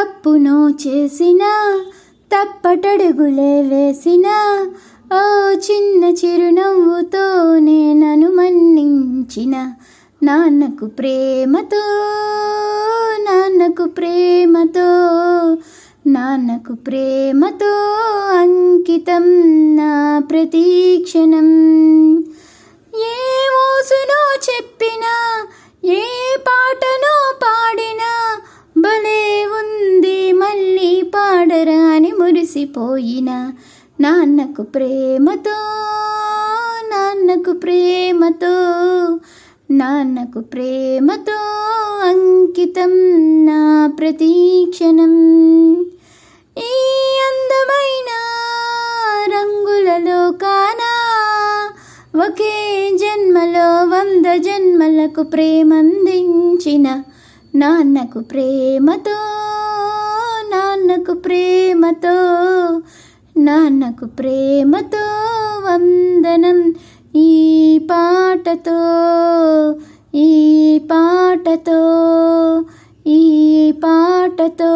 తప్పును చేసిన తప్పటడుగులే వేసిన ఓ చిన్న చిరునవ్వుతో నేనను మన్నించిన. నాన్నకు ప్రేమతో నాన్నకు ప్రేమతో నాన్నకు ప్రేమతో అంకితం నా ప్రతీక్షణం. ఏ ఊసునో చెప్పినా ఏ మురిసిపోయిన నాన్నకు ప్రేమతో నాన్నకు ప్రేమతో నాన్నకు ప్రేమతో అంకితం నా ప్రతీక్షణం. ఈ అందమైన రంగులలో కానా ఒకే జన్మలో వంద జన్మలకు ప్రేమందించిన నాన్నకు ప్రేమతో నాన్నకు ప్రేమతో వందనం. ఈ పాటతో ఈ పాటతో ఈ పాటతో